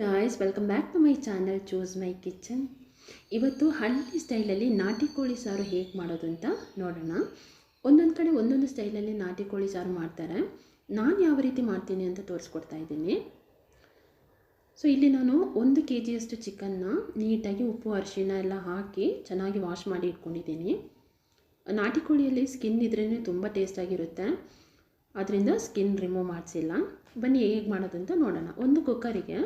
Guys welcome back to my channel choose my kitchen ಇವತ್ತು ಹಳ್ಳಿ ಸ್ಟೈಲಲ್ಲಿ ನಾಟಿ ಕೋಳಿ ಸಾರು ಹೇಗೆ ಮಾಡೋದು ಅಂತ ನೋಡೋಣ. ಒಂದೊಂದು ಕಡೆ ಒಂದೊಂದು ಸ್ಟೈಲಲ್ಲಿ ನಾಟಿ ಕೋಳಿ ಸಾರು ಮಾಡ್ತಾರೆ. ನಾನು ಯಾವ ರೀತಿ ಮಾಡ್ತೀನಿ ಅಂತ ತೋರಿಸ್ಕೊಡ್ತಾ ಇದ್ದೀನಿ. ಸೊ ಇಲ್ಲಿ ನಾನು ಒಂದು ಕೆ ಜಿಯಷ್ಟು ಚಿಕನ್ನ ನೀಟಾಗಿ ಉಪ್ಪು ಅರಿಶಿನ ಎಲ್ಲ ಹಾಕಿ ಚೆನ್ನಾಗಿ ವಾಶ್ ಮಾಡಿ ಇಟ್ಕೊಂಡಿದ್ದೀನಿ. ನಾಟಿ ಕೋಳಿಯಲ್ಲಿ ಸ್ಕಿನ್ ಇದ್ರೇ ತುಂಬ ಟೇಸ್ಟಾಗಿರುತ್ತೆ ಅದರಿಂದ ಸ್ಕಿನ್ ರಿಮೂವ್ ಮಾಡಿಸಿಲ್ಲ. ಬನ್ನಿ ಹೇಗೆ ಮಾಡೋದು ಅಂತ ನೋಡೋಣ. ಒಂದು ಕುಕ್ಕರಿಗೆ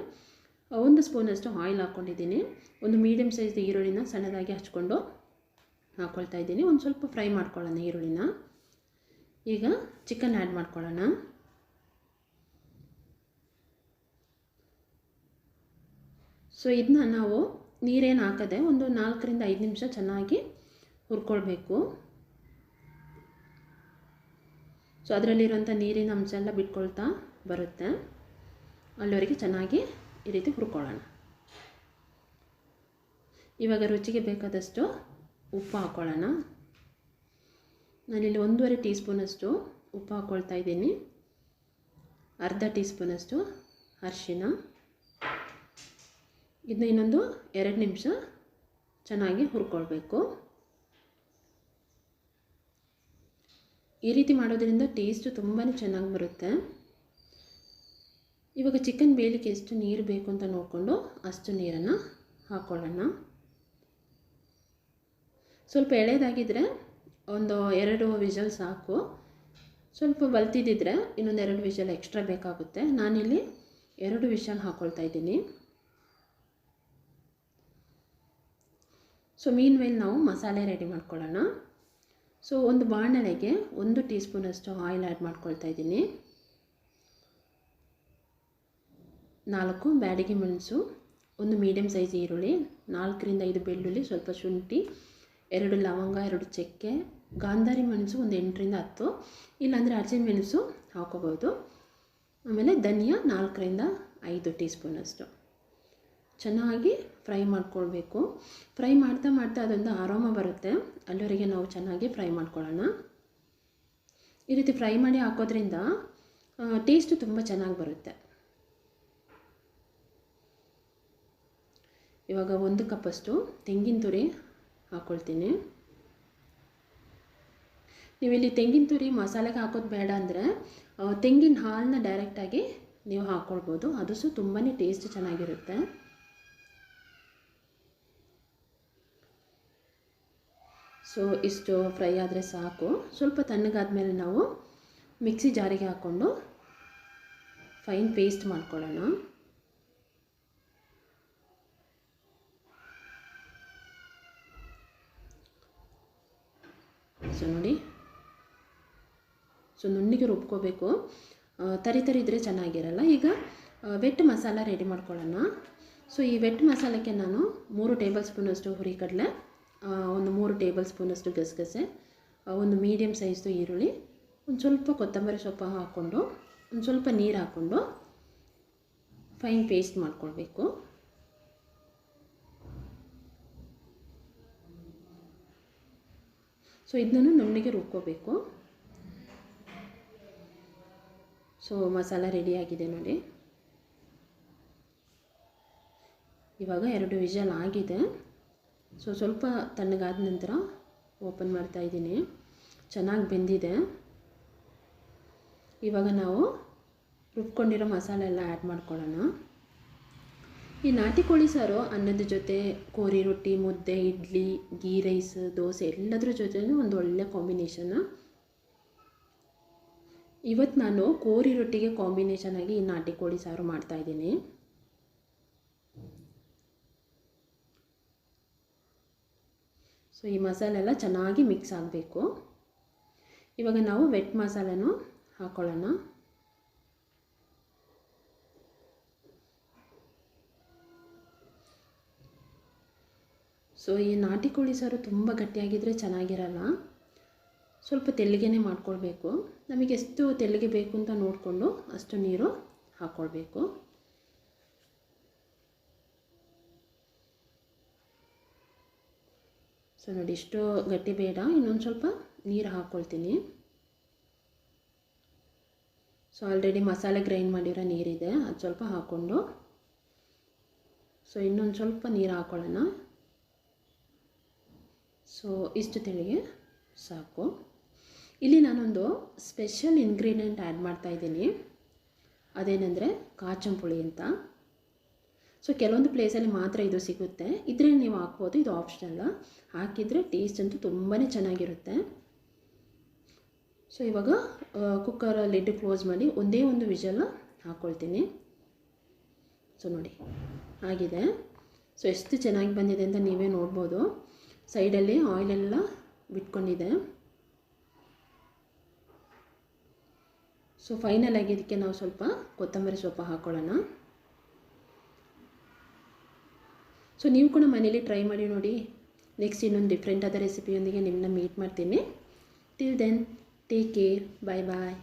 ಒಂದು ಸ್ಪೂನಷ್ಟು ಆಯಿಲ್ ಹಾಕ್ಕೊಂಡಿದ್ದೀನಿ. ಒಂದು ಮೀಡಿಯಮ್ ಸೈಜ್ ಈರುಳ್ಳಿನ ಸಣ್ಣದಾಗಿ ಹಚ್ಕೊಂಡು ಹಾಕ್ಕೊಳ್ತಾ ಇದ್ದೀನಿ. ಒಂದು ಸ್ವಲ್ಪ ಫ್ರೈ ಮಾಡ್ಕೊಳ್ಳೋಣ ಈರುಳ್ಳಿನ. ಈಗ ಚಿಕನ್ ಆ್ಯಡ್ ಮಾಡ್ಕೊಳ್ಳೋಣ. ಸೊ ಇದನ್ನ ನಾವು ನೀರೇನು ಹಾಕದೆ ಒಂದು ನಾಲ್ಕರಿಂದ ಐದು ನಿಮಿಷ ಚೆನ್ನಾಗಿ ಹುರ್ಕೊಳ್ಬೇಕು. ಸೊ ಅದರಲ್ಲಿರುವಂಥ ನೀರಿನ ಅಂಶ ಎಲ್ಲ ಬಿಟ್ಕೊಳ್ತಾ ಬರುತ್ತೆ. ಅಲ್ಲಿವರೆಗೆ ಚೆನ್ನಾಗಿ ಈ ರೀತಿ ಹುರ್ಕೊಳ್ಳೋಣ. ಇವಾಗ ರುಚಿಗೆ ಬೇಕಾದಷ್ಟು ಉಪ್ಪು ಹಾಕ್ಕೊಳ್ಳೋಣ ನಾನಿಲ್ಲಿ ಒಂದೂವರೆ ಟೀ ಸ್ಪೂನಷ್ಟು ಉಪ್ಪು ಹಾಕ್ಕೊಳ್ತಾ ಇದ್ದೀನಿ. ಅರ್ಧ ಟೀ ಸ್ಪೂನಷ್ಟು ಅರಿಶಿನ ಇದನ್ನ ಇನ್ನೊಂದು ಎರಡು ನಿಮಿಷ ಚೆನ್ನಾಗಿ ಹುರ್ಕೊಳ್ಬೇಕು. ಈ ರೀತಿ ಮಾಡೋದ್ರಿಂದ ಟೇಸ್ಟು ತುಂಬಾ ಚೆನ್ನಾಗಿ ಬರುತ್ತೆ. ಇವಾಗ ಚಿಕನ್ ಬೇಯಲಿಕ್ಕೆ ಎಷ್ಟು ನೀರು ಬೇಕು ಅಂತ ನೋಡಿಕೊಂಡು ಅಷ್ಟು ನೀರನ್ನು ಹಾಕ್ಕೊಳ್ಳೋಣ ಸ್ವಲ್ಪ ಎಳೆಯದಾಗಿದ್ದರೆ ಒಂದು ಎರಡು ವಿಷಲ್ ಸಾಕು. ಸ್ವಲ್ಪ ಬಲ್ತಿದ್ದಿದ್ರೆ ಇನ್ನೊಂದು ಎರಡು ವಿಷಲ್ ಎಕ್ಸ್ಟ್ರಾ ಬೇಕಾಗುತ್ತೆ. ನಾನಿಲ್ಲಿ ಎರಡು ವಿಷಲ್ ಹಾಕ್ಕೊಳ್ತಾ ಇದ್ದೀನಿ. ಸೊ, ಮೀನ್ ಮೇಲೆ ನಾವು ಮಸಾಲೆ ರೆಡಿ ಮಾಡ್ಕೊಳ್ಳೋಣ. ಸೊ, ಒಂದು ಬಾಣಲೆಗೆ ಒಂದು ಟೀ ಸ್ಪೂನಷ್ಟು ಆಯಿಲ್ ಆ್ಯಡ್ ಮಾಡ್ಕೊಳ್ತಾ ಇದ್ದೀನಿ. ನಾಲ್ಕು ಬ್ಯಾಡಿಗೆ ಮೆಣಸು, ಒಂದು ಮೀಡಿಯಮ್ ಸೈಜ್ ಈರುಳ್ಳಿ, ನಾಲ್ಕರಿಂದ ಐದು ಬೆಳ್ಳುಳ್ಳಿ, ಸ್ವಲ್ಪ ಶುಂಠಿ, ಎರಡು ಲವಂಗ, ಎರಡು ಚಕ್ಕೆ, ಗಾಂಧಾರಿ ಮೆಣಸು ಒಂದು ಎಂಟರಿಂದ ಹತ್ತು, ಇಲ್ಲಾಂದರೆ ಅರ್ಜಿನ ಮೆಣಸು ಹಾಕೋಬೋದು ಆಮೇಲೆ ಧನಿಯಾ ನಾಲ್ಕರಿಂದ ಐದು ಟೀ ಸ್ಪೂನಷ್ಟು ಚೆನ್ನಾಗಿ ಫ್ರೈ ಮಾಡ್ಕೊಳ್ಬೇಕು. ಫ್ರೈ ಮಾಡ್ತಾ ಮಾಡ್ತಾ ಅದೊಂದು ಆರಾಮ ಬರುತ್ತೆ. ಅಲ್ಲಿವರೆಗೆ ನಾವು ಚೆನ್ನಾಗಿ ಫ್ರೈ ಮಾಡ್ಕೊಳ್ಳೋಣ. ಈ ರೀತಿ ಫ್ರೈ ಮಾಡಿ ಹಾಕೋದ್ರಿಂದ ಟೇಸ್ಟು ತುಂಬ ಚೆನ್ನಾಗಿ ಬರುತ್ತೆ. ಇವಾಗ ಒಂದು ಕಪ್ಪಷ್ಟು ತೆಂಗಿನ ತುರಿ ಹಾಕ್ಕೊಳ್ತೀನಿ ನೀವಿಲ್ಲಿ ತೆಂಗಿನ ತುರಿ ಮಸಾಲೆಗೆ ಹಾಕೋದು ಬೇಡ ಅಂದರೆ ತೆಂಗಿನ ಹಾಲನ್ನ ಡೈರೆಕ್ಟಾಗಿ ನೀವು ಹಾಕ್ಕೊಳ್ಬೋದು ಅದು ಸಹ ತುಂಬಾ ಟೇಸ್ಟ್ ಚೆನ್ನಾಗಿರುತ್ತೆ. ಸೊ ಇಷ್ಟು ಫ್ರೈ ಆದರೆ ಸಾಕು. ಸ್ವಲ್ಪ ತಣ್ಣಗಾದ್ಮೇಲೆ ನಾವು ಮಿಕ್ಸಿ ಜಾರಿಗೆ ಹಾಕ್ಕೊಂಡು ಫೈನ್ ಪೇಸ್ಟ್ ಮಾಡ್ಕೊಳ್ಳೋಣ. ಸೊ ನೋಡಿ. ಸೊ ನುಣ್ಣಿಗೆ ರುಬ್ಕೋಬೇಕು. ತರಿ ತರಿ ಇದ್ದರೆ ಚೆನ್ನಾಗಿರಲ್ಲ. ಈಗ ವೆಟ್ ಮಸಾಲ ರೆಡಿ ಮಾಡ್ಕೊಳ್ಳೋಣ. ಸೊ ಈ ವೆಟ್ ಮಸಾಲಕ್ಕೆ ನಾನು ಮೂರು ಟೇಬಲ್ ಸ್ಪೂನಷ್ಟು ಹುರಿಕಡಲೆ ಒಂದು ಮೂರು ಟೇಬಲ್ ಸ್ಪೂನಷ್ಟು ಗಸಗಸೆ ಒಂದು ಮೀಡಿಯಮ್ ಸೈಜ್ದು ಈರುಳ್ಳಿ, ಒಂದು ಸ್ವಲ್ಪ ಕೊತ್ತಂಬರಿ ಸೊಪ್ಪು ಹಾಕ್ಕೊಂಡು, ಒಂದು ಸ್ವಲ್ಪ ನೀರು ಹಾಕ್ಕೊಂಡು ಫೈನ್ ಪೇಸ್ಟ್ ಮಾಡ್ಕೊಳ್ಬೇಕು. ಸೊ ಇದನ್ನು ನುಣ್ಣಿಗೆ ರುಬ್ಕೋಬೇಕು. ಸೊ ಮಸಾಲ ರೆಡಿಯಾಗಿದೆ ನೋಡಿ. ಇವಾಗ ಎರಡು ವಿಷಲ್ ಆಗಿದೆ. ಸೊ ಸ್ವಲ್ಪ ತಣ್ಣಗಾದ ನಂತರ ಓಪನ್ ಮಾಡ್ತಾ ಇದ್ದೀನಿ. ಚೆನ್ನಾಗಿ ಬೆಂದಿದೆ. ಇವಾಗ ನಾವು ರುಬ್ಕೊಂಡಿರೋ ಮಸಾಲೆ ಎಲ್ಲ ಆ್ಯಡ್ ಮಾಡ್ಕೊಳ್ಳೋಣ. ಈ ನಾಟಿ ಕೋಳಿ ಸಾರು ಅನ್ನದ ಜೊತೆ ಕೋರಿ ರೊಟ್ಟಿ, ಮುದ್ದೆ, ಇಡ್ಲಿ, ಗೀ, ರೈಸ್, ದೋಸೆ ಎಲ್ಲದ್ರ ಜೊತೆನೂ ಒಂದು ಒಳ್ಳೆ ಕಾಂಬಿನೇಷನ್ನ ಇವತ್ತು ನಾನು ಕೋರಿ ರೊಟ್ಟಿಗೆ ಕಾಂಬಿನೇಷನ್ ಆಗಿ ಈ ನಾಟಿ ಕೋಳಿ ಸಾರು ಮಾಡ್ತಾಯಿದ್ದೀನಿ ಸೊ ಈ ಮಸಾಲೆ ಎಲ್ಲ ಚೆನ್ನಾಗಿ ಮಿಕ್ಸ್ ಆಗಬೇಕು. ಇವಾಗ ನಾವು ವೆಟ್ ಮಸಾಲೆನೂ ಹಾಕ್ಕೊಳ್ಳೋಣ ಸೊ ಈ ನಾಟಿ ಕೋಳಿ ಸಾರು ತುಂಬ ಗಟ್ಟಿಯಾಗಿದ್ದರೆ ಚೆನ್ನಾಗಿರಲ್ಲ. ಸ್ವಲ್ಪ ತೆಲ್ಲಿಗೆನೇ ಮಾಡ್ಕೊಳ್ಬೇಕು. ನಮಗೆ ಎಷ್ಟು ತೆಲ್ಲಿಗೆ ಬೇಕು ಅಂತ ನೋಡಿಕೊಂಡು ಅಷ್ಟು ನೀರು ಹಾಕ್ಕೊಳ್ಬೇಕು ಸೊ ನೋಡಿ ಇಷ್ಟು ಗಟ್ಟಿ ಬೇಡ. ಇನ್ನೊಂದು ಸ್ವಲ್ಪ ನೀರು ಹಾಕ್ಕೊಳ್ತೀನಿ ಸೊ ಆಲ್ರೆಡಿ ಮಸಾಲೆ ಗ್ರೈಂಡ್ ಮಾಡಿರೋ ನೀರಿದೆ. ಅದು ಸ್ವಲ್ಪ ಹಾಕ್ಕೊಂಡು ಸೊ ಇನ್ನೊಂದು ಸ್ವಲ್ಪ ನೀರು ಹಾಕ್ಕೊಳ್ಳೋಣ ಸೊ, ಇಷ್ಟು ತಿಳಿಗೆ ಸಾಕು. ಇಲ್ಲಿ ನಾನೊಂದು ಸ್ಪೆಷಲ್ ಇಂಗ್ರೀಡಿಯೆಂಟ್ ಆ್ಯಡ್ ಮಾಡ್ತಾಯಿದ್ದೀನಿ ಅದೇನೆಂದರೆ ಕಾಚಂಪುಳಿ ಅಂತ. ಸೊ ಕೆಲವೊಂದು ಪ್ಲೇಸಲ್ಲಿ ಮಾತ್ರ ಇದು ಸಿಗುತ್ತೆ. ಇದ್ರೆ ನೀವು ಹಾಕ್ಬೋದು, ಇದು ಆಪ್ಷನಲ್ಲ ಹಾಕಿದರೆ ಟೇಸ್ಟ್ ಅಂತೂ ತುಂಬಾ ಚೆನ್ನಾಗಿರುತ್ತೆ. ಸೊ ಇವಾಗ ಕುಕ್ಕರ್ ಲಿಡ್ ಕ್ಲೋಸ್ ಮಾಡಿ ಒಂದೇ ಒಂದು ವಿಷಲ್ ಹಾಕ್ಕೊಳ್ತೀನಿ ಸೊ ನೋಡಿ. ಆಗಿದೆ. ಸೊ ಎಷ್ಟು ಚೆನ್ನಾಗಿ ಬಂದಿದೆ ಅಂತ ನೀವೇ ನೋಡ್ಬೋದು. ಸೈಡಲ್ಲಿ ಆಯಿಲೆಲ್ಲ ಬಿಟ್ಕೊಂಡಿದೆ. ಸೊ ಫೈನಲ್ ಆಗಿ ಇದಕ್ಕೆ ನಾವು ಸ್ವಲ್ಪ ಕೊತ್ತಂಬರಿ ಸೊಪ್ಪು ಹಾಕ್ಕೊಳ್ಳೋಣ ಸೊ ನೀವು ಕೂಡ ಮನೇಲಿ ಟ್ರೈ ಮಾಡಿ ನೋಡಿ. ನೆಕ್ಸ್ಟ್ ಇನ್ನೊಂದು ಡಿಫ್ರೆಂಟ್ ಆದ ರೆಸಿಪಿಯೊಂದಿಗೆ ನಿಮ್ಮನ್ನ ಮೀಟ್ ಮಾಡ್ತೀನಿ. Till then take care bye bye